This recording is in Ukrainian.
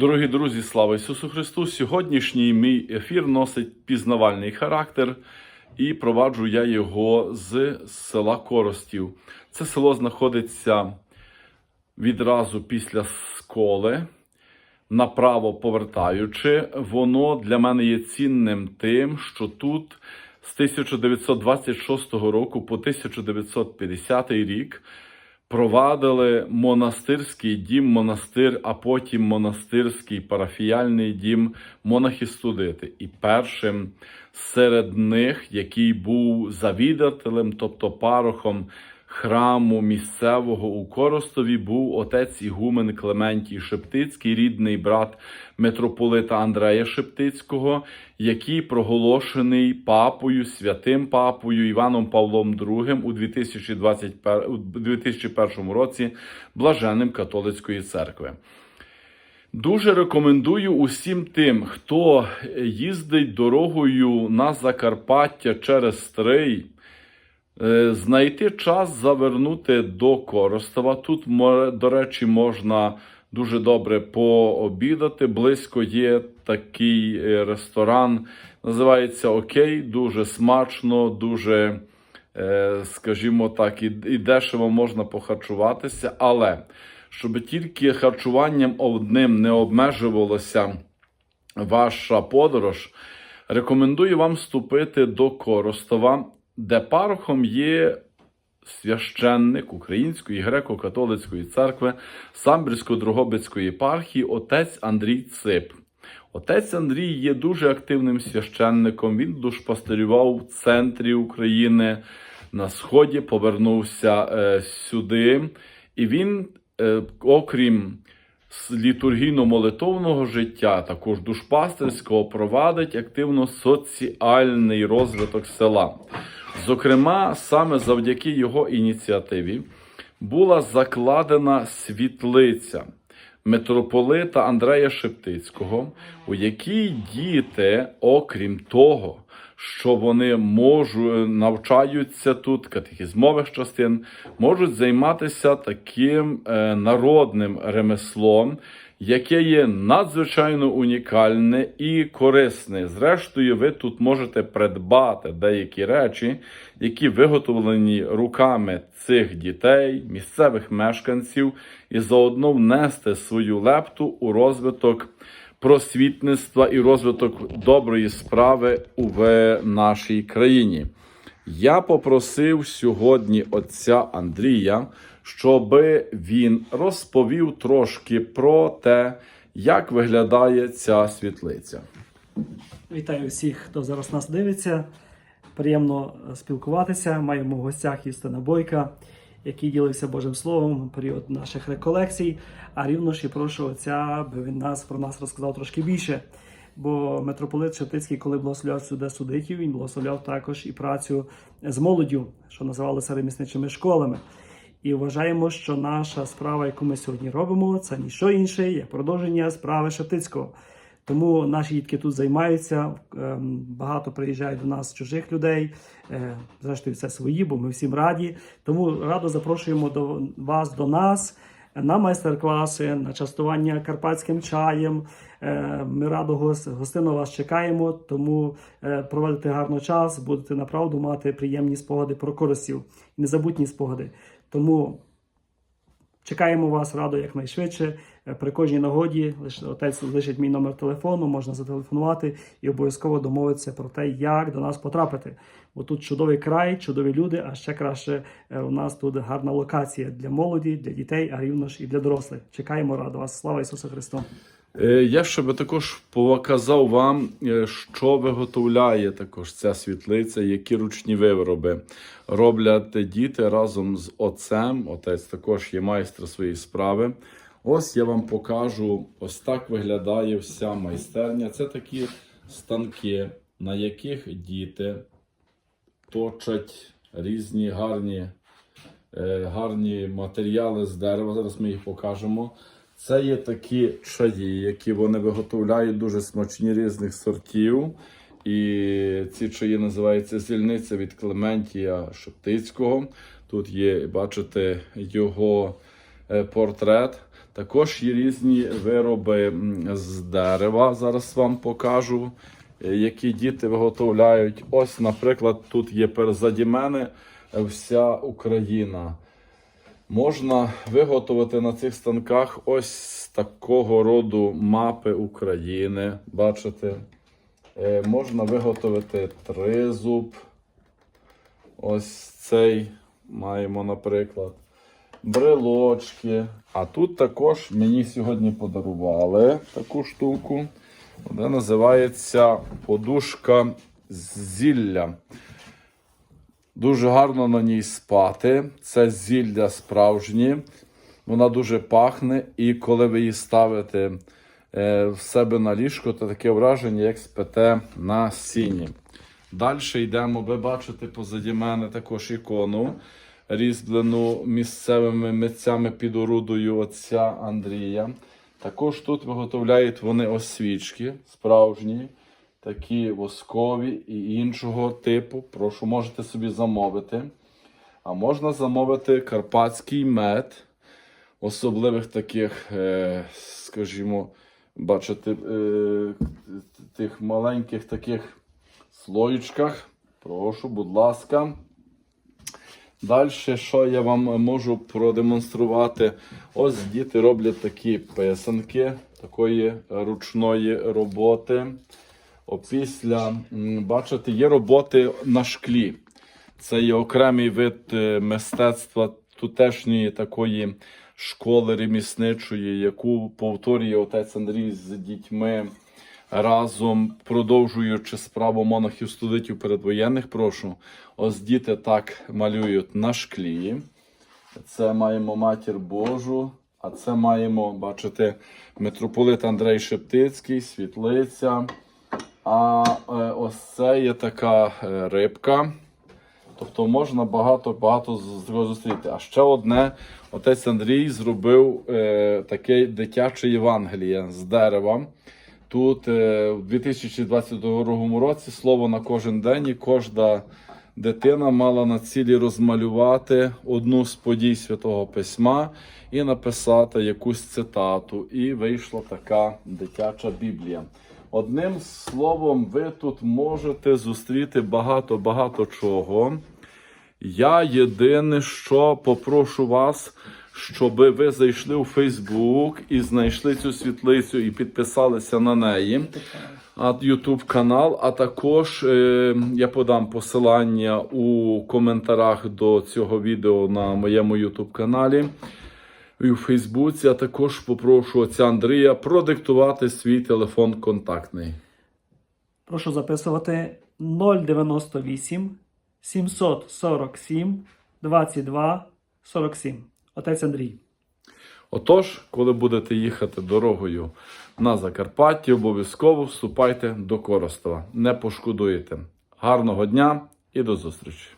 Дорогі друзі, слава Ісусу Христу! Сьогоднішній мій ефір носить пізнавальний характер, і проваджу я його з села Коростів. Це село знаходиться відразу після сколи, направо повертаючи. Воно для мене є цінним тим, що тут з 1926 року по 1950 рік провадили монастирський дім, монастир, а потім монастирський парафіяльний дім монахи-студити. І першим серед них, який був завідателем, тобто парохом храму місцевого у Коростові, був отець Ігумен Клементій Шептицький, рідний брат митрополита Андрея Шептицького, який проголошений папою, святим папою Іваном Павлом II у 2021, у 2001 році блаженним католицької церкви. Дуже рекомендую усім тим, хто їздить дорогою на Закарпаття через Стрий, знайти час завернути до Коростова. Тут, до речі, можна дуже добре пообідати. Близько є такий е, ресторан, називається Окей, дуже смачно, дуже, е, скажімо так, і дешево можна похарчуватися, але щоб тільки харчуванням одним не обмежувалося ваша подорож, рекомендую вам вступити до Коростова, де парохом є священник Української греко-католицької церкви Самбірсько-Дрогобицької єпархії отець Андрій Цип. Отець Андрій є дуже активним священником. Він душпастерював в центрі України на сході, повернувся е, сюди, і він, е, окрім літургійно-молитовного життя, також душпастерського, провадить активно соціальний розвиток села. Зокрема, саме завдяки його ініціативі була закладена світлиця митрополита Андрея Шептицького, у якій діти, окрім того, що вони можуть навчаються тут катехізмових частин, можуть займатися таким е, народним ремеслом, яке є надзвичайно унікальне і корисне. Зрештою, ви тут можете придбати деякі речі, які виготовлені руками цих дітей, місцевих мешканців, і заодно внести свою лепту у розвиток просвітництва і розвиток доброї справи в нашій країні. Я попросив сьогодні отця Андрія, щоб він розповів трошки про те, як виглядає ця світлиця. Вітаю всіх, хто зараз нас дивиться. Приємно е, спілкуватися. Маємо в гостях Юстина Бойка, який ділився Божим Словом в період наших реколекцій. А рівно ж і прошу отця, аби він нас про нас розказав трошки більше. Бо митрополит Шептицький, коли благословляв сюди судитів, він благословляв також і працю з молоддю, що називалися ремісничими школами. І вважаємо, що наша справа, яку ми сьогодні робимо, це ніщо інше, як продовження справи Шептицького. Тому наші дітки тут займаються. ем, Багато приїжджають до нас чужих людей. е, Зрештою, це свої, бо ми всім раді. Тому радо запрошуємо до вас до нас на майстер-класи, на частування карпатським чаєм. Е, Ми радо гос- гостинно вас чекаємо. Тому е, проведете гарно час, будете направду мати приємні спогади про користів, незабутні спогади. Тому Чекаємо вас радо якнайшвидше. Е, При кожній нагоді лише отець лишить мій номер телефону, можна зателефонувати і обов'язково домовитися про те, як до нас потрапити. Бо тут чудовий край, чудові люди, а ще краще е, у нас тут гарна локація для молоді, для дітей, а рівно ж і для дорослих. Чекаємо радо вас. Слава Ісусу Христу! Е, Я ще би також показав вам, е, що виготовляє також ця світлиця, які ручні вироби роблять діти разом з отцем. Отець також є майстер своєї справи. Ось я вам покажу, ось так виглядає вся майстерня. Це такі станки, на яких діти точать різні гарні, е, гарні матеріали з дерева. Зараз ми їх покажемо. Це є такі чаї, які вони виготовляють дуже смачні різних сортів. І ці чаї називаються зільниця від Клементія Шептицького. Тут є, бачите, його е, портрет. Також є різні вироби з дерева. Зараз вам покажу, е, які діти виготовляють. Ось, наприклад, тут є позаді мене е, вся Україна. Можна виготовити на цих станках ось такого роду мапи України. Бачите? Е, Можна виготовити тризуб. Ось цей маємо, наприклад. Брелочки. А тут також мені сьогодні подарували таку штуку. Вона називається подушка зілля. Дуже гарно на ній спати. Це зілля справжнє. Вона дуже пахне, і коли ви її ставите е, в себе на ліжко, то таке враження, як спите на сіні. Далі йдемо. Ви бачите позаді мене також ікону, різьблену місцевими митцями під орудою отця Андрія. Також тут виготовляють вони освічки справжні, такі воскові і іншого типу. Прошу, можете собі замовити. А можна замовити карпатський мед, особливих таких, е, скажімо, бачите, е, тих маленьких таких слоєчках. Прошу, будь ласка. Далі, що я вам можу продемонструвати? Ось діти роблять такі писанки такої ручної роботи. Опісля, бачите, є роботи на шклі. Це є окремий вид е, мистецтва тутешньої такої школи ремісничої, яку повторює отець Андрій з дітьми разом, продовжуючи справу монахів студентів передвоєнних. Прошу, ось діти так малюють на шклі. Це маємо матір Божу, а це маємо, бачите, митрополит Андрей Шептицький, світлиця. А е, ось це є така е, рибка. Тобто можна багато-багато зустріти. А ще одне, отець Андрій зробив е, таке дитяче Євангеліє з дерева. Тут е, в 2022 році слово на кожен день і кожна дитина мала на цілі розмалювати одну з подій Святого Письма і написати якусь цитату. І вийшла така дитяча Біблія. Одним словом, ви тут можете зустріти багато-багато чого. Я єдине, що попрошу вас, щоб ви зайшли у Фейсбук і знайшли цю світлицю і підписалися на неї. YouTube канал, а також е, я подам посилання у коментарях до цього відео на моєму YouTube каналі і у Фейсбуці. А також попрошу отця Андрія продиктувати свій телефон контактний. Прошу записувати 098 747 22 47. Отець Андрій. Отож, коли будете їхати дорогою на Закарпаття, обов'язково вступайте до Коростова. Не пошкодуєте. Гарного дня і до зустрічі!